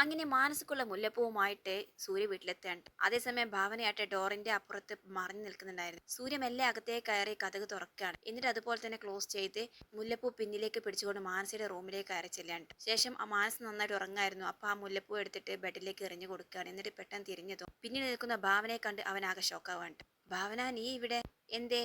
അങ്ങനെ മാനസിക്കുള്ള മുല്ലപ്പൂവുമായിട്ട് സൂര്യ വീട്ടിലെത്താണ് അതേസമയം ഭാവനയായിട്ട് ഡോറിന്റെ അപ്പുറത്ത് മറിഞ്ഞു നിൽക്കുന്നുണ്ടായിരുന്നു. സൂര്യ മെല്ലെ അകത്തേക്ക് കയറി കഥക് തുറക്കുകയാണ്. എന്നിട്ട് അതുപോലെ തന്നെ ക്ലോസ് ചെയ്ത് മുല്ലപ്പൂ പിന്നിലേക്ക് പിടിച്ചുകൊണ്ട് മാനസിയുടെ റൂമിലേക്ക് കയറി ചെല്ലുകയാണ്. ശേഷം ആ മാനസ് നന്നായിട്ട് ഉറങ്ങായിരുന്നു. അപ്പൊ ആ മുല്ലപ്പൂ എടുത്തിട്ട് ബെഡിലേക്ക് എറിഞ്ഞു കൊടുക്കുകയാണ്. എന്നിട്ട് പെട്ടെന്ന് തിരിഞ്ഞു പിന്നീട് നിൽക്കുന്ന ഭാവനയെ കണ്ട് അവൻ ആകെ ഷോക്കാവാണ്ട് ഭാവന നീ ഇവിടെ എന്തേ?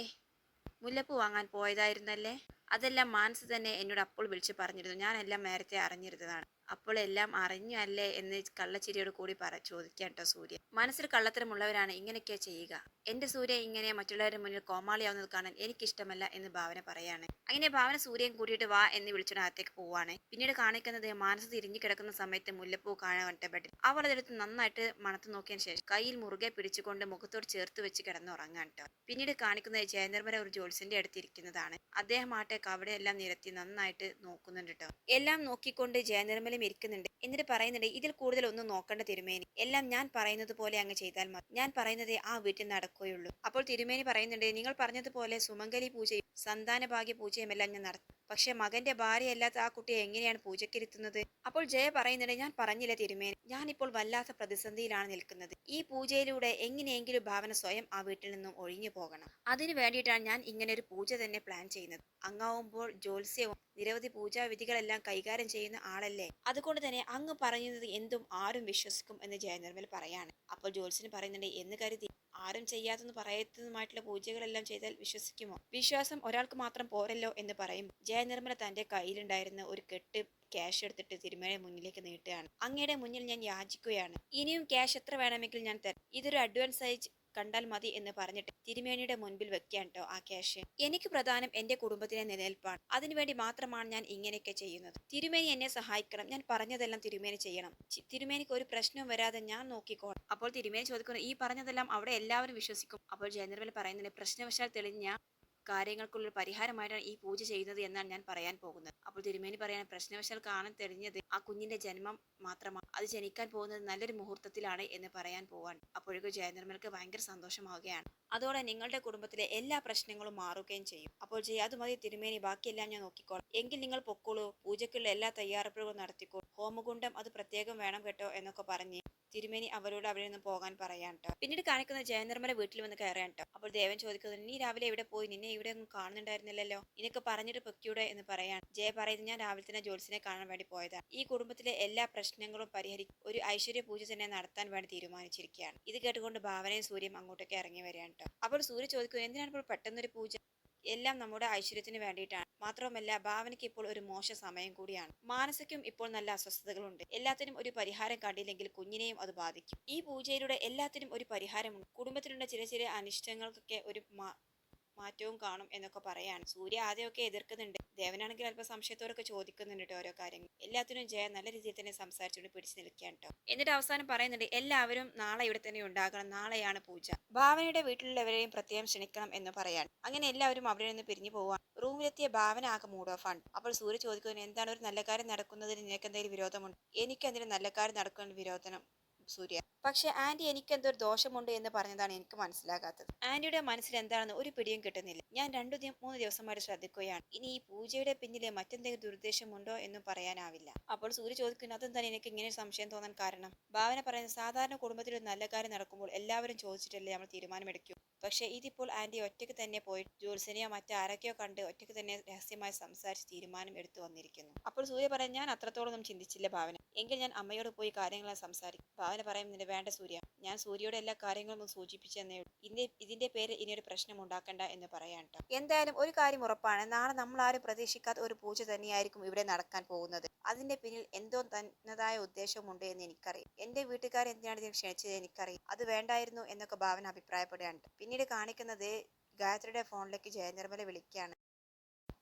മുല്ലപ്പൂ വാങ്ങാൻ പോയതായിരുന്നല്ലേ? അതെല്ലാം മാനസ് തന്നെ എന്നോട് അപ്പോൾ വിളിച്ച് പറഞ്ഞിരുന്നു. ഞാനെല്ലാം നേരത്തെ അറിഞ്ഞിരുന്നതാണ്. അപ്പോൾ എല്ലാം അറിഞ്ഞു അല്ലേ എന്ന് കള്ളച്ചിരിയോട് കൂടി പറ ചോദിക്കാം കേട്ടോ സൂര്യ. മനസ്സിൽ കള്ളത്തരമുള്ളവരാണ് ഇങ്ങനെയൊക്കെ ചെയ്യുക. എന്റെ സൂര്യ ഇങ്ങനെ മറ്റുള്ളവരുടെ മുന്നിൽ കോമാളിയാവുന്നത് കാണാൻ എനിക്കിഷ്ടമല്ല എന്ന് ഭാവന പറയാണ്. അങ്ങനെ ഭാവന സൂര്യൻ കൂടിയിട്ട് വാ എന്ന് വിളിച്ചുകൊണ്ട് അകത്തേക്ക് പോവാണ്. പിന്നീട് കാണിക്കുന്നത് മനസ്സ് തിരിഞ്ഞു കിടക്കുന്ന സമയത്ത് മുല്ലപ്പൂ കാണാൻ ഒറ്റപ്പെട്ടി. അവൾ അതെടുത്ത് നന്നായിട്ട് മണത്ത് നോക്കിയതിന് ശേഷം കയ്യിൽ മുറുകെ പിടിച്ചുകൊണ്ട് മുഖത്തോട് ചേർത്ത് വെച്ച് കിടന്നുറങ്ങാൻ കേട്ടോ പിന്നീട് കാണിക്കുന്നത് ജയനിർമ്മല ഒരു ജോത്സ്യന്റെ അടുത്തിരിക്കുന്നതാണ്. അദ്ദേഹം ആട്ടെ കവടെയെല്ലാം നിരത്തി നന്നായിട്ട് നോക്കുന്നുണ്ട് കേട്ടോ എല്ലാം നോക്കിക്കൊണ്ട് ജയനിർമ്മലം ഇരിക്കുന്നുണ്ട്. എന്നിട്ട് പറയുന്നുണ്ട് ഇതിൽ കൂടുതൽ ഒന്നും നോക്കേണ്ട തിരുമേനി. എല്ലാം ഞാൻ പറയുന്നത് പോലെ അങ്ങ് ചെയ്താൽ മതി. ഞാൻ പറയുന്നതേ ആ വീട്ടിൽ നടക്കുകയുള്ളൂ. അപ്പോൾ തിരുമേനി പറയുന്നുണ്ട് നിങ്ങൾ പറഞ്ഞതുപോലെ സുമംഗലി പൂജയും സന്താന ഭാഗ്യ പൂജയും എല്ലാം ഞാൻ നടത്തും. പക്ഷെ മകന്റെ ഭാര്യയല്ലാത്ത ആ കുട്ടിയെ എങ്ങനെയാണ് പൂജക്കിരുത്തുന്നത് അപ്പോൾ ജയ പറയുന്നുണ്ട് ഞാൻ പറഞ്ഞില്ല തിരുമേനി ഞാനിപ്പോൾ വല്ലാത്ത പ്രതിസന്ധിയിലാണ് നിൽക്കുന്നത്. ഈ പൂജയിലൂടെ എങ്ങനെയെങ്കിലും ഭാവന സ്വയം ആ വീട്ടിൽ നിന്നും ഒഴിഞ്ഞു പോകണം. അതിനു വേണ്ടിയിട്ടാണ് ഞാൻ ഇങ്ങനെ ഒരു പൂജ തന്നെ പ്ലാൻ ചെയ്യുന്നത്. അങ്ങാവുമ്പോൾ ജ്യോത്സ്യവും നിരവധി പൂജാവിധികളെല്ലാം കൈകാര്യം ചെയ്യുന്ന ആളല്ലേ? അതുകൊണ്ട് തന്നെ അങ്ങ് പറയുന്നത് എന്തും ആരും വിശ്വസിക്കും എന്ന് ജയനിർമ്മൽ പറയാണ്. അപ്പോൾ ജ്യോത്സ്യന് പറയുന്നുണ്ട് എന്ന് കരുതി ആരും ചെയ്യാത്തെന്ന് പറയത്തതുമായിട്ടുള്ള പൂജകളെല്ലാം ചെയ്താൽ വിശ്വസിക്കുമോ? വിശ്വാസം ഒരാൾക്ക് മാത്രം പോരല്ലോ എന്ന് പറയും. ജയനിർമ്മല തന്റെ കയ്യിലുണ്ടായിരുന്ന ഒരു കെട്ട് ക്യാഷ് എടുത്തിട്ട് തിരുമേനി മുന്നിലേക്ക് നീട്ടുകയാണ്. അങ്ങയുടെ മുന്നിൽ ഞാൻ യാചിക്കുകയാണ്. ഇനിയും ക്യാഷ് എത്ര വേണമെങ്കിൽ ഞാൻ തരാം. ഇതൊരു അഡ്വാൻസ് ആയി കണ്ടാൽ മതി എന്ന് പറഞ്ഞിട്ട് തിരുമേനിയുടെ മുൻപിൽ വെക്കാൻ ആ ക്യാഷ് എനിക്ക് പ്രധാനം എന്റെ കുടുംബത്തിലെ നിലനിൽപ്പാണ്. അതിനുവേണ്ടി മാത്രമാണ് ഞാൻ ഇങ്ങനെയൊക്കെ ചെയ്യുന്നത്. തിരുമേനി എന്നെ സഹായിക്കണം. ഞാൻ പറഞ്ഞതെല്ലാം തിരുമേനി ചെയ്യണം. തിരുമേനിക്ക് ഒരു പ്രശ്നവും വരാതെ ഞാൻ നോക്കിക്കോളാം. അപ്പോൾ തിരുമേനി ചോദിക്കുന്നു ഈ പറഞ്ഞതെല്ലാം അവിടെ എല്ലാവരും വിശ്വസിക്കും? അപ്പോൾ ജനറൽ പറയുന്നത് പ്രശ്നവശാൽ തെളിഞ്ഞ കാര്യങ്ങൾക്കുള്ളൊരു പരിഹാരമായിട്ടാണ് ഈ പൂജ ചെയ്യുന്നത് എന്നാണ് ഞാൻ പറയാൻ പോകുന്നത്. അപ്പോൾ തിരുമേനി പറയാൻ പ്രശ്നവശാൽ കാണാൻ തെളിഞ്ഞത് ആ കുഞ്ഞിന്റെ ജന്മം മാത്രമാണ് അത് ജനിക്കാൻ പോകുന്നത് നല്ലൊരു മുഹൂർത്തത്തിലാണ് എന്ന് പറയാൻ പോവാൻ അപ്പോഴേക്കും ജയനിർമ്മൽക്ക് ഭയങ്കര സന്തോഷമാവുകയാണ്. അതോടെ നിങ്ങളുടെ കുടുംബത്തിലെ എല്ലാ പ്രശ്നങ്ങളും മാറുകയും ചെയ്യും. അപ്പോൾ ചെയ്യാതെ മതി തിരുമേനി ബാക്കിയെല്ലാം ഞാൻ നോക്കിക്കോളാം. എങ്കിൽ നിങ്ങൾ പൊക്കോളൂ പൂജയ്ക്കുള്ള എല്ലാ തയ്യാറെടുപ്പുകളും നടത്തിക്കോ ഹോമകുണ്ടം അത് പ്രത്യേകം വേണം കേട്ടോ എന്നൊക്കെ പറഞ്ഞ് തിരുമേനി അവരോട് അവിടെ നിന്ന് പോകാൻ പറയാൻ കേട്ടോ പിന്നീട് കാണിക്കുന്ന ജയനിർമ്മല വീട്ടിൽ വന്ന് കയറാൻ കേട്ടോ അപ്പോൾ ദേവൻ ചോദിക്കുന്നത് നീ രാവിലെ എവിടെ പോയി? നിന്നെ ഇവിടെ ഒന്നും കാണുന്നുണ്ടായിരുന്നില്ലല്ലോ. നിനക്ക് പറഞ്ഞിട്ട് പൊക്കിയൂടെ എന്ന് പറയാൻ. ജയ പറയുന്നത് ഞാൻ രാവിലെ തന്നെ ജോത്സിനെ കാണാൻ വേണ്ടി പോയതാണ് ഈ കുടുംബത്തിലെ എല്ലാ പ്രശ്നങ്ങളും പരിഹരിക്കും ഒരു ഐശ്വര്യ പൂജ തന്നെ നടത്താൻ വേണ്ടി തീരുമാനിച്ചിരിക്കുകയാണ് ഇത് കേട്ടുകൊണ്ട് ഭാവനയും സൂര്യം അങ്ങോട്ടേക്ക് ഇറങ്ങി വരികയാണ് കേട്ടോ അപ്പോൾ സൂര്യ ചോദിക്കുന്നു എന്തിനാണ് ഇപ്പോൾ പെട്ടെന്നൊരു പൂജ? എല്ലാം നമ്മുടെ ഐശ്വര്യത്തിന് വേണ്ടിയിട്ടാണ്. മാത്രമല്ല ഭാവനയ്ക്ക് ഇപ്പോൾ ഒരു മോശ സമയം കൂടിയാണ്. മാനസിക്കും ഇപ്പോൾ നല്ല അസ്വസ്ഥതകളുണ്ട്. എല്ലാത്തിനും ഒരു പരിഹാരം കണ്ടില്ലെങ്കിൽ കുഞ്ഞിനെയും അത് ബാധിക്കും. ഈ പൂജയിലൂടെ എല്ലാത്തിനും ഒരു പരിഹാരമുണ്ട്. കുടുംബത്തിലുള്ള ചില ചില അനിഷ്ടങ്ങൾക്കൊക്കെ ഒരു മാറ്റവും കാണും എന്നൊക്കെ പറയാണ്. സൂര്യ ആദ്യമൊക്കെ എതിർക്കുന്നുണ്ട്. ദേവനാണെങ്കിൽ അല്പം സംശയത്തോടൊക്കെ ചോദിക്കുന്നുണ്ട് കേട്ടോ ഓരോ കാര്യങ്ങൾ. എല്ലാത്തിനും ജയ നല്ല രീതിയിൽ തന്നെ സംസാരിച്ചുകൊണ്ട് പിടിച്ചു നിൽക്കുകയാണ് കേട്ടോ എന്നിട്ട് അവസാനം പറയുന്നുണ്ട് എല്ലാവരും നാളെ ഇവിടെ തന്നെ ഉണ്ടാകണം. നാളെയാണ് പൂജ. ഭാവനയുടെ വീട്ടിലുള്ളവരെയും പ്രത്യേകം ക്ഷണിക്കണം എന്ന് പറയാൻ അങ്ങനെ എല്ലാവരും അവിടെ നിന്ന് പിരിഞ്ഞു പോവാൻ റൂമിലെത്തിയ ഭാവന ആകെ മൂഡ് ഓഫ് ആണ്. അപ്പോൾ സൂര്യ ചോദിക്കുന്നത് എന്താണ് ഒരു നല്ല കാര്യം നടക്കുന്നതിന് നിനക്ക് എന്തെങ്കിലും വിരോധമുണ്ട്? എനിക്ക് എന്തിനും നല്ല കാര്യം നടക്കുന്ന വിരോധനം സൂര്യ. പക്ഷെ ആന്റി എനിക്ക് ഒരു ദോഷമുണ്ട് എന്ന് പറഞ്ഞതാണ് എനിക്ക് മനസ്സിലാകാത്തത്. ആന്റിയുടെ മനസ്സിൽ എന്താണെന്ന് ഒരു പിടിയും കിട്ടുന്നില്ല. ഞാൻ രണ്ടു ദിവസം മൂന്ന് ദിവസമായിട്ട് ശ്രദ്ധിക്കുകയാണ്. ഇനി ഈ പൂജയുടെ പിന്നിലെ മറ്റെന്തെങ്കിലും ദുരുദ്ദേശമുണ്ടോ എന്നും പറയാനാവില്ല. അപ്പോൾ സൂര്യ ചോദിക്കുന്നു തന്നെ എനിക്ക് ഇങ്ങനെ സംശയം തോന്നാൻ കാരണം? ഭാവന പറയുന്നത് സാധാരണ കുടുംബത്തിൽ ഒരു നല്ല കാര്യം നടക്കുമ്പോൾ എല്ലാവരും ചോദിച്ചിട്ടല്ലേ നമ്മൾ തീരുമാനമെടുക്കൂ. പക്ഷേ ഇതിപ്പോൾ ആന്റി ഒറ്റയ്ക്ക് തന്നെ പോയി ജോത്സനെയോ മറ്റാരൊക്കെയോ കണ്ട് ഒറ്റയ്ക്ക് തന്നെ രഹസ്യമായി സംസാരിച്ച് തീരുമാനം എടുത്തു വന്നിരിക്കുന്നു. അപ്പോൾ സൂര്യ പറയാൻ ഞാൻ അത്രത്തോളം ഒന്നും ചിന്തിച്ചില്ല ഭാവന. എങ്കിൽ ഞാൻ അമ്മയോട് പോയി കാര്യങ്ങൾ സംസാരിക്കും. ഭാവന പറയുന്നുണ്ട് വേണ്ട സൂര്യ. ഞാൻ സൂര്യയുടെ എല്ലാ കാര്യങ്ങളും സൂചിപ്പിച്ചെന്നേ ഇതിന്റെ ഇതിന്റെ പേര് ഇനി ഒരു പ്രശ്നം ഉണ്ടാക്കണ്ട എന്ന് പറയാൻ എന്തായാലും ഒരു കാര്യം ഉറപ്പാണ്. നാളെ നമ്മൾ ആരും പ്രതീക്ഷിക്കാത്ത ഒരു പൂജ തന്നെയായിരിക്കും ഇവിടെ നടക്കാൻ പോകുന്നത്. അതിന്റെ പിന്നിൽ എന്തോ തന്നതായ ഉദ്ദേശമുണ്ട് എന്ന് എനിക്കറിയാം. എന്റെ വീട്ടുകാർ എന്തിനാണ് ഇതിനെ ക്ഷണിച്ചത് എനിക്കറിയാം. അത് വേണ്ടായിരുന്നു എന്നൊക്കെ ഭാവന അഭിപ്രായപ്പെടുകയാണ്. പിന്നീട് കാണിക്കുന്നത് ഗായത്രിയുടെ ഫോണിലേക്ക് ജയനിർമ്മല വിളിക്കുകയാണ്.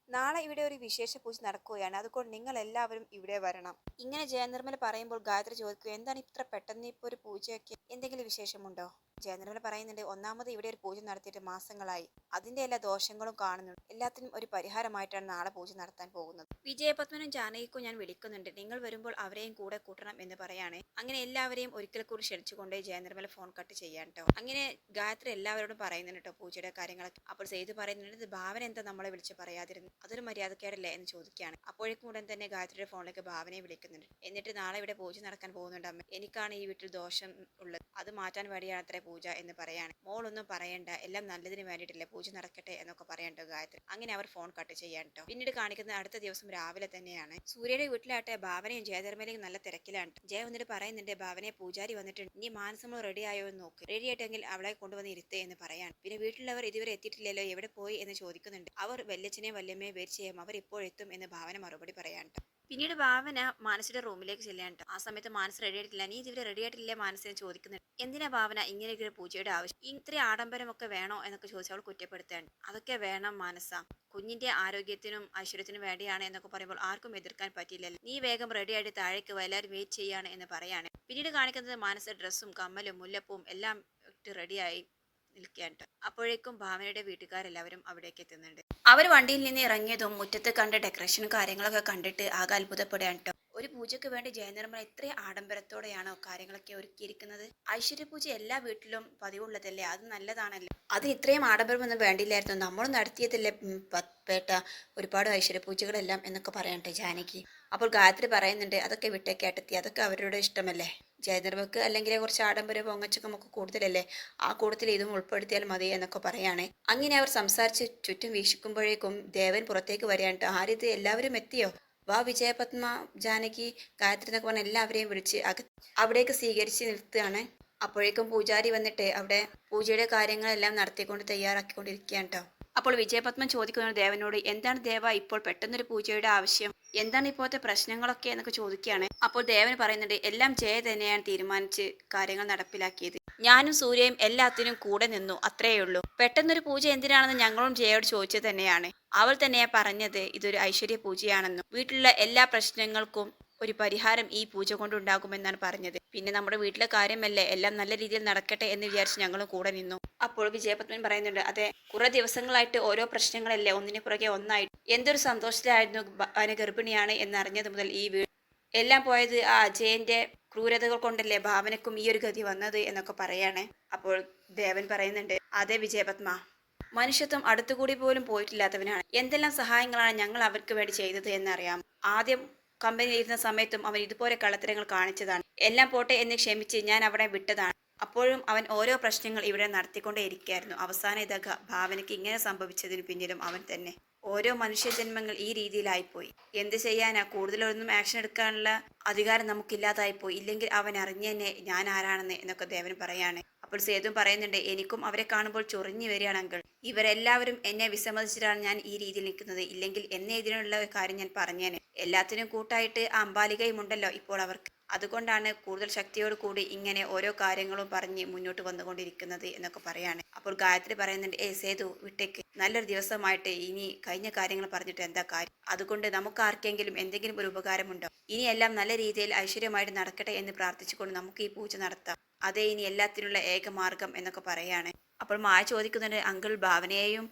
നാളെ ഇവിടെ ഒരു വിശേഷ പൂജ നടക്കുകയാണ്. അതുകൊണ്ട് നിങ്ങൾ എല്ലാവരും ഇവിടെ വരണം. ഇങ്ങനെ ജയനിർമ്മല പറയുമ്പോൾ ഗായത്രി ചോദിക്കുക എന്താണ് ഇത്ര പെട്ടെന്ന് ഇപ്പോൾ ഒരു പൂജയൊക്കെ? എന്തെങ്കിലും വിശേഷമുണ്ടോ? ജയനിർമ്മല പറയുന്നുണ്ട് ഒന്നാമത് ഇവിടെ ഒരു പൂജ നടത്തിയിട്ട് മാസങ്ങളായി. അതിന്റെ എല്ലാ ദോഷങ്ങളും കാണുന്നുണ്ട്. എല്ലാത്തിനും ഒരു പരിഹാരമായിട്ടാണ് നാളെ പൂജ നടത്താൻ പോകുന്നത്. വിജയപത്മനും ജാനകിക്കും ഞാൻ വിളിക്കുന്നുണ്ട്. നിങ്ങൾ വരുമ്പോൾ അവരെയും കൂടെ കൂട്ടണം എന്ന് പറയാണ്. അങ്ങനെ എല്ലാവരെയും ഒരിക്കൽ കൂടി ക്ഷണിച്ചുകൊണ്ട് ജയനിർമ്മല ഫോൺ കട്ട് ചെയ്യാൻ കേട്ടോ അങ്ങനെ ഗായത്രി എല്ലാവരോടും പറയുന്നുണ്ട് കേട്ടോ പൂജയുടെ കാര്യങ്ങളൊക്കെ. അപ്പോൾ ചെയ്ത് പറയുന്നുണ്ട് ഭാവന എന്താ നമ്മളെ വിളിച്ച് പറയാതിരുന്നു? അതൊരു മര്യാദക്കേടല്ലേ? എന്ന് ചോദിക്കുകയാണ്. അപ്പോഴേക്കും ഉടൻ തന്നെ ഗായത്രിയുടെ ഫോണിലേക്ക് ഭാവനയെ വിളിക്കുന്നുണ്ട്. എന്നിട്ട് നാളെ ഇവിടെ പൂജ നടക്കാൻ പോകുന്നുണ്ട് അമ്മ. എനിക്കാണ് ഈ വീട്ടിൽ ദോഷം ഉള്ളത്. അത് മാറ്റാൻ വേണ്ടിയാണ് അത്ര പൂജ എന്ന് പറയാണ്. മോളൊന്നും പറയണ്ട എല്ലാം നല്ലതിന് വേണ്ടിയിട്ടല്ലേ പൂജ നടക്കട്ടെ എന്നൊക്കെ പറയണ്ടോ ഗായത്രി. അങ്ങനെ അവർ ഫോൺ കട്ട് ചെയ്യാൻ കേട്ടോ പിന്നീട് കാണിക്കുന്ന അടുത്ത ദിവസം രാവിലെ തന്നെയാണ്. സൂര്യയുടെ വീട്ടിലാട്ടെ ഭാവനയും ജയധർമ്മയിലും നല്ല തിരക്കിലാണ്. ജയ വന്നിട്ട് പറയുന്നുണ്ട് ഭാവനയെ പൂജാരി വന്നിട്ടുണ്ട്. ഇനി മാനസമോ റെഡി ആയോ എന്ന് നോക്ക്. റെഡി ആയിട്ടെങ്കിൽ അവളെ കൊണ്ടുവന്ന് ഇരുത്തേ എന്ന് പറയാണ്. പിന്നെ വീട്ടിലവർ ഇതുവരെ എത്തിയിട്ടില്ലല്ലോ എവിടെ പോയി? എന്ന് ചോദിക്കുന്നുണ്ട്. അവർ വല്യച്ഛനെയും വല്യമ്മയെ വേർച്ചയും അവർ ഇപ്പോഴെത്തും എന്ന് ഭാവന മറുപടി പറയാൻ ട്ടോ. പിന്നീട് ഭാവന മാനസിയുടെ റൂമിലേക്ക് ചെല്ലാൻ ആ സമയത്ത് മാനസ് റെഡി ആയിട്ടില്ല. നീ ഇതുവരെ റെഡി ആയിട്ടില്ലേ മാനസിനെ ചോദിക്കുന്നുണ്ട്. എന്തിനാ ഭാവന ഇങ്ങനെയൊക്കെ ഒരു പൂജയുടെ ആവശ്യം? ഇത്രയും ആഡംബരമൊക്കെ വേണോ എന്നൊക്കെ ചോദിച്ച് അവൾ അതൊക്കെ വേണം മാനസ. കുഞ്ഞിന്റെ ആരോഗ്യത്തിനും ഐശ്വര്യത്തിനും വേണ്ടിയാണ് എന്നൊക്കെ പറയുമ്പോൾ ആർക്കും എതിർക്കാൻ പറ്റില്ലല്ലോ നീ വേഗം റെഡി ആയിട്ട് താഴേക്ക് എല്ലാവരും വെയിറ്റ് ചെയ്യാണ് എന്ന് പറയാണ്. പിന്നീട് കാണിക്കുന്നത് മാനസ ഡ്രസ്സും കമ്മലും മുല്ലപ്പൂവും എല്ലാം റെഡിയായി നിൽക്കാൻ അപ്പോഴേക്കും ഭാവനയുടെ വീട്ടുകാരെല്ലാവരും അവിടേക്ക് എത്തുന്നുണ്ട്. അവർ വണ്ടിയിൽ നിന്ന് ഇറങ്ങിയതും മുറ്റത്ത് കണ്ട ഡെക്കറേഷനും കാര്യങ്ങളൊക്കെ കണ്ടിട്ട് ആകെ അത്ഭുതപ്പെടുകയാണ് ട്ടോ. ഒരു പൂജയ്ക്ക് വേണ്ടി ജയനിർമ്മല എത്ര ആഡംബരത്തോടെയാണോ കാര്യങ്ങളൊക്കെ ഒരുക്കിയിരിക്കുന്നത്? ഐശ്വര്യ പൂജ എല്ലാ വീട്ടിലും പതിവുള്ളതല്ലേ? അത് നല്ലതാണല്ലോ? അത് ഇത്രയും ആഡംബരമൊന്നും വേണ്ടിയില്ലായിരുന്നു നമ്മൾ നടത്തിയതല്ലേ? പേട്ട ഒരുപാട് ഐശ്വര്യ പൂജകളെല്ലാം എന്നൊക്കെ പറയണ്ടേ ജാനകി. അപ്പോൾ ഗായത്രി പറയുന്നുണ്ട് അതൊക്കെ വിട്ടേക്കേട്ടെത്തി അതൊക്കെ അവരുടെ ഇഷ്ടമല്ലേ? ജയനിർമ്മക്ക് അല്ലെങ്കിൽ കുറച്ച് ആഡംബര പൊങ്ങച്ചക്കം ഒക്കെ കൂടുതലല്ലേ? ആ കൂട്ടത്തിൽ ഇതും ഉൾപ്പെടുത്തിയാൽ മതി എന്നൊക്കെ പറയുകയാണെ അങ്ങനെ അവർ സംസാരിച്ച് ചുറ്റും വീക്ഷിക്കുമ്പോഴേക്കും ദേവൻ പുറത്തേക്ക് വരികയാണ്. ആരിത് എല്ലാവരും എത്തിയോ? വാ വിജയപത്മ ജാനകി ഗായത്രി എന്നൊക്കെ പറഞ്ഞ എല്ലാവരെയും വിളിച്ച് അവിടേക്ക് സ്വീകരിച്ച് നിർത്തുകയാണ്. അപ്പോഴേക്കും പൂജാരി വന്നിട്ട് അവിടെ പൂജയുടെ കാര്യങ്ങളെല്ലാം നടത്തിക്കൊണ്ട് തയ്യാറാക്കിക്കൊണ്ടിരിക്കുകയാണ് കേട്ടോ അപ്പോൾ വിജയപത്മൻ ചോദിക്കുന്നത് ദേവനോട് എന്താണ് ദേവ ഇപ്പോൾ പെട്ടെന്നൊരു പൂജയുടെ ആവശ്യം? എന്താണ് ഇപ്പോഴത്തെ പ്രശ്നങ്ങളൊക്കെ? എന്നൊക്കെ ചോദിക്കുകയാണ്. അപ്പോൾ ദേവൻ പറയുന്നുണ്ട് എല്ലാം ജയ തന്നെയാണ് തീരുമാനിച്ച് കാര്യങ്ങൾ നടപ്പിലാക്കിയത്. ഞാനും സൂര്യയും എല്ലാത്തിനും കൂടെ നിന്നു അത്രയേ ഉള്ളൂ. പെട്ടെന്നൊരു പൂജ എന്തിനാണെന്ന് ഞങ്ങളും ജയയോട് ചോദിച്ചത് തന്നെയാണ്. അവൾ തന്നെയാ പറഞ്ഞത് ഇതൊരു ഐശ്വര്യ പൂജയാണെന്നും. വീട്ടിലുള്ള എല്ലാ പ്രശ്നങ്ങൾക്കും ഒരു പരിഹാരം ഈ പൂജ കൊണ്ടുണ്ടാകുമെന്നാണ് പറഞ്ഞത്. പിന്നെ നമ്മുടെ വീട്ടിലെ കാര്യമല്ലേ? എല്ലാം നല്ല രീതിയിൽ നടക്കട്ടെ എന്ന് വിചാരിച്ച് ഞങ്ങളും കൂടെ നിന്നു. അപ്പോൾ വിജയപത്മൻ പറയുന്നുണ്ട് അതെ കുറെ ദിവസങ്ങളായിട്ട് ഓരോ പ്രശ്നങ്ങളല്ലേ? ഒന്നിനു പുറകെ ഒന്നായിട്ട് എന്തൊരു സന്തോഷത്തിലായിരുന്നു അവന് ഗർഭിണിയാണ് എന്നറിഞ്ഞത് മുതൽ ഈ വീട് എല്ലാം പോയത് ആ അജയന്റെ ക്രൂരതകൾ കൊണ്ടല്ലേ ഭാവനക്കും ഈ ഒരു ഗതി വന്നത് എന്നൊക്കെ പറയാണ്. അപ്പോൾ ദേവൻ പറയുന്നുണ്ട് അതെ വിജയപത്മ മനുഷ്യത്വം അടുത്തുകൂടി പോലും പോയിട്ടില്ലാത്തവനാണ്. എന്തെല്ലാം സഹായങ്ങളാണ് ഞങ്ങൾ അവർക്ക് വേണ്ടി ചെയ്തത് എന്നറിയാം. ആദ്യം കമ്പനിയിൽ ഇരുന്ന സമയത്തും അവൻ ഇതുപോലെ കള്ളത്തരങ്ങൾ കാണിച്ചതാണ്. എല്ലാം പോട്ടെ എന്ന് ക്ഷമിച്ച് ഞാൻ അവിടെ വിട്ടതാണ്. അപ്പോഴും അവൻ ഓരോ പ്രശ്നങ്ങൾ ഇവിടെ നടത്തിക്കൊണ്ടേയിരിക്കുകയായിരുന്നു. അവസാന ഇതക ഭാവനയ്ക്ക് ഇങ്ങനെ സംഭവിച്ചതിന് പിന്നിലും അവൻ തന്നെ ഓരോ മനുഷ്യജന്മങ്ങൾ ഈ രീതിയിലായിപ്പോയി. എന്ത് ചെയ്യാനാ? കൂടുതലൊന്നും ആക്ഷൻ എടുക്കാനുള്ള അധികാരം നമുക്കില്ലാതായിപ്പോയി. ഇല്ലെങ്കിൽ അവൻ അറിഞ്ഞെന്നെ ഞാൻ ആരാണെന്ന് എന്നൊക്കെ ദേവൻ പറയാണ്. അപ്പോൾ സേതു പറയുന്നുണ്ട് എനിക്കും അവരെ കാണുമ്പോൾ ചൊറിഞ്ഞു വരികയാണ് അങ്കിൾ ഇവരെല്ലാവരും എന്നെ വിസമ്മതിച്ചിട്ടാണ് ഞാൻ ഈ രീതിയിൽ നിൽക്കുന്നത്. ഇല്ലെങ്കിൽ എന്നെ ഇതിനുള്ള കാര്യം ഞാൻ പറഞ്ഞേനെ. എല്ലാത്തിനും കൂട്ടായിട്ട് ആ അമ്പാലികയും ഉണ്ടല്ലോ ഇപ്പോൾ അവർക്ക്. അതുകൊണ്ടാണ് കൂടുതൽ ശക്തിയോട് കൂടി ഇങ്ങനെ ഓരോ കാര്യങ്ങളും പറഞ്ഞ് മുന്നോട്ട് വന്നുകൊണ്ടിരിക്കുന്നത് എന്നൊക്കെ പറയാണ്. അപ്പോൾ ഗായത്രി പറയുന്നുണ്ട് ഏ സേതു വിട്ടേക്ക്. നല്ലൊരു ദിവസമായിട്ട് ഇനി കഴിഞ്ഞ കാര്യങ്ങൾ പറഞ്ഞിട്ട് എന്താ കാര്യം? അതുകൊണ്ട് നമുക്ക് ആർക്കെങ്കിലും എന്തെങ്കിലും ഒരു ഉപകാരമുണ്ടോ? ഇനി എല്ലാം നല്ല രീതിയിൽ ഐശ്വര്യമായിട്ട് നടക്കട്ടെ എന്ന് പ്രാർത്ഥിച്ചുകൊണ്ട് നമുക്ക് ഈ പൂജ നടത്താം. അതേ ഇനി എല്ലാത്തിനുള്ള ഏക മാർഗം എന്നൊക്കെ പറയാണ്. അപ്പോൾ മായ ചോദിക്കുന്നുണ്ട് അങ്കിൾ ഭാവനയെയും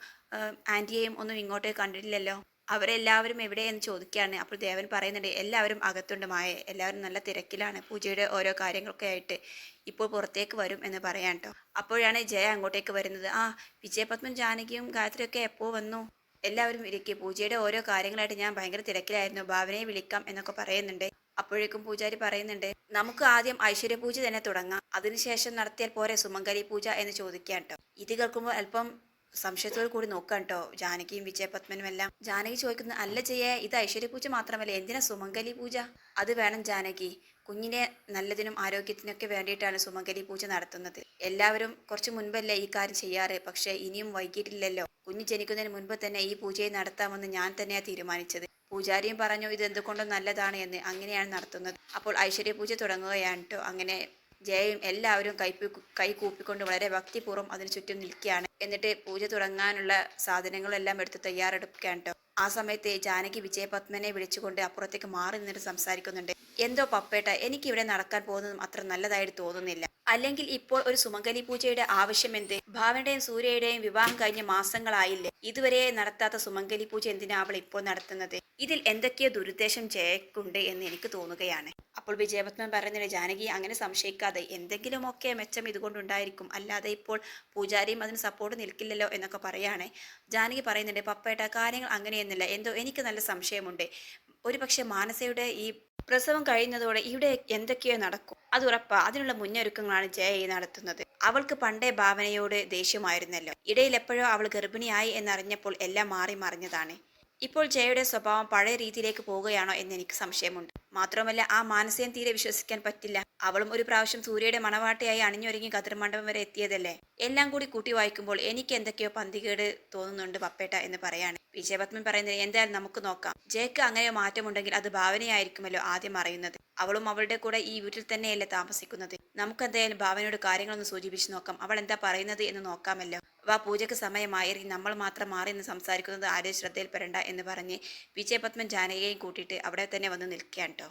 ആന്റിയെയും ഒന്നും ഇങ്ങോട്ടേ കണ്ടിട്ടില്ലല്ലോ? അവരെല്ലാവരും എവിടെയെന്ന് ചോദിക്കുകയാണ് അപ്പോൾ ദേവൻ പറയുന്നുണ്ട് എല്ലാവരും അകത്തുണ്ട് മായ. എല്ലാവരും നല്ല തിരക്കിലാണ്. പൂജയുടെ ഓരോ കാര്യങ്ങളൊക്കെ ആയിട്ട് ഇപ്പോൾ പുറത്തേക്ക് വരും എന്ന് പറയാൻ കേട്ടോ അപ്പോഴാണ് ജയ അങ്ങോട്ടേക്ക് വരുന്നത്. ആ വിജയപത്മൻ ജാനകിയും ഗായത്രിയൊക്കെ എപ്പോൾ വന്നു? എല്ലാവരും ഇരിക്കും. പൂജയുടെ ഓരോ കാര്യങ്ങളായിട്ട് ഞാൻ ഭയങ്കര തിരക്കിലായിരുന്നു. ഭാവനയെ വിളിക്കാം എന്നൊക്കെ പറയുന്നുണ്ട്. അപ്പോഴേക്കും പൂജാരി പറയുന്നുണ്ട് നമുക്ക് ആദ്യം ഐശ്വര്യ പൂജ തന്നെ തുടങ്ങാം. അതിനുശേഷം നടത്തിയാൽ പോരെ സുമംഗലി പൂജ എന്ന് ചോദിക്കാൻ കേട്ടോ ഇത് കേൾക്കുമ്പോൾ അല്പം സംശയത്തോടു കൂടി നോക്കാം കേട്ടോ ജാനകിയും വിജയപത്മനും എല്ലാം ജാനകി ചോദിക്കുന്നത് അല്ല ചെയ്യേ ഇത് ഐശ്വര്യ പൂജ മാത്രമല്ല? എന്തിനാ സുമംഗലി പൂജ അത് വേണം ജാനകി. കുഞ്ഞിനെ നല്ലതിനും ആരോഗ്യത്തിനൊക്കെ വേണ്ടിയിട്ടാണ് സുമംഗലി പൂജ നടത്തുന്നത്. എല്ലാവരും കുറച്ച് മുൻപല്ലേ ഈ കാര്യം ചെയ്യാറ്. പക്ഷേ ഇനിയും വൈകിട്ടില്ലല്ലോ. കുഞ്ഞ് ജനിക്കുന്നതിന് മുൻപ് തന്നെ ഈ പൂജയെ നടത്താമെന്ന് ഞാൻ തന്നെയാണ് തീരുമാനിച്ചത്. പൂജാരിയും പറഞ്ഞു ഇത് എന്തുകൊണ്ടും നല്ലതാണ് എന്ന് അങ്ങനെയാണ് നടത്തുന്നത്. അപ്പോൾ ഐശ്വര്യ പൂജ തുടങ്ങുകയാണ് കേട്ടോ അങ്ങനെ ജയയും എല്ലാവരും കൈപ്പി കൈ കൂപ്പിക്കൊണ്ട് വളരെ ഭക്തിപൂർവം അതിന് ചുറ്റും നിൽക്കുകയാണ്. എന്നിട്ട് പൂജ തുടങ്ങാനുള്ള സാധനങ്ങളെല്ലാം എടുത്ത് തയ്യാറെടുക്കുകയാണ് കേട്ടോ ആ സമയത്ത് ജാനകി വിജയപത്മനെ വിളിച്ചുകൊണ്ട് അപ്പുറത്തേക്ക് മാറി നിന്നിട്ട് സംസാരിക്കുന്നുണ്ട്. എന്തോ പപ്പേട്ട എനിക്കിവിടെ നടക്കാൻ പോകുന്നതും അത്ര നല്ലതായിട്ട് തോന്നുന്നില്ല. അല്ലെങ്കിൽ ഇപ്പോൾ ഒരു സുമംഗലി പൂജയുടെ ആവശ്യം എന്ത്? ഭാവനയുടെയും സൂര്യയുടെയും വിവാഹം കഴിഞ്ഞ മാസങ്ങളായില്ലേ? ഇതുവരെ നടത്താത്ത സുമംഗലി പൂജ എന്തിനാ അവൾ ഇപ്പോൾ നടത്തുന്നത്? ഇതിൽ എന്തൊക്കെയോ ദുരുദ്ദേശം ജയക്കുണ്ട് എന്ന് എനിക്ക് തോന്നുകയാണ്. അപ്പോൾ വിജയപത്മൻ പറയുന്നത് ജാനകി അങ്ങനെ സംശയിക്കാതെ എന്തെങ്കിലുമൊക്കെ മെച്ചം ഇതുകൊണ്ടുണ്ടായിരിക്കും. അല്ലാതെ ഇപ്പോൾ പൂജാരിയും അതിന് സപ്പോർട്ട് നിൽക്കില്ലല്ലോ എന്നൊക്കെ പറയാണ്. ജാനകി പറയുന്നുണ്ട് പപ്പേട്ട കാര്യങ്ങൾ അങ്ങനെയൊന്നുമില്ല. എന്തോ എനിക്ക് നല്ല സംശയമുണ്ട്. ഒരുപക്ഷെ മാനസയുടെ ഈ പ്രസവം കഴിയുന്നതോടെ ഇവിടെ എന്തൊക്കെയോ നടക്കും. അത് ഉറപ്പാ അതിനുള്ള മുന്നൊരുക്കങ്ങളാണ് ജയ നടത്തുന്നത്. അവൾക്ക് പണ്ടേ ഭാവനയോട് ദേഷ്യമായിരുന്നല്ലോ. ഇടയിൽ എപ്പോഴോ അവൾ ഗർഭിണിയായി എന്നറിഞ്ഞപ്പോൾ എല്ലാം മാറി മറിഞ്ഞതാണ്. ഇപ്പോൾ ജയയുടെ സ്വഭാവം പഴയ രീതിയിലേക്ക് പോവുകയാണോ എന്ന് എനിക്ക് സംശയമുണ്ട്. മാത്രമല്ല ആ മാനസികം തീരെ വിശ്വസിക്കാൻ പറ്റില്ല. അവളും ഒരു പ്രാവശ്യം സൂര്യയുടെ മണവാട്ടിയായി അണിഞ്ഞൊരുങ്ങി കതിർമണ്ഡപം വരെ എത്തിയതല്ലേ? എല്ലാം കൂടി കൂട്ടി വായിക്കുമ്പോൾ എനിക്ക് എന്തൊക്കെയോ പന്തികേട് തോന്നുന്നുണ്ട് പപ്പേട്ട എന്ന് പറയാണ്. വിജയപത്മൻ പറയുന്നത് എന്തായാലും നമുക്ക് നോക്കാം. ജയക്ക് അങ്ങനെ മാറ്റമുണ്ടെങ്കിൽ അത് ഭാവനയായിരിക്കുമല്ലോ ആദ്യം അറിയുന്നത്. അവളും അവളുടെ കൂടെ ഈ വീട്ടിൽ തന്നെയല്ലേ താമസിക്കുന്നത്. നമുക്ക് എന്തായാലും ഭാവനയോട് കാര്യങ്ങളൊന്ന് സൂചിപ്പിച്ചു നോക്കാം. അവൾ എന്താ പറയുന്നത് എന്ന് നോക്കാമല്ലോ. വാ പൂജയ്ക്ക് സമയമായി നമ്മൾ മാത്രം മാറി നിന്ന് സംസാരിക്കുന്നത് ആരെയും ശ്രദ്ധയിൽപ്പെടേണ്ട എന്ന് പറഞ്ഞ് വിജയപത്മൻ ജാനകിയെയും കൂട്ടിയിട്ട് അവിടെ തന്നെ വന്ന് നിൽക്കുകയാണ് കേട്ടോ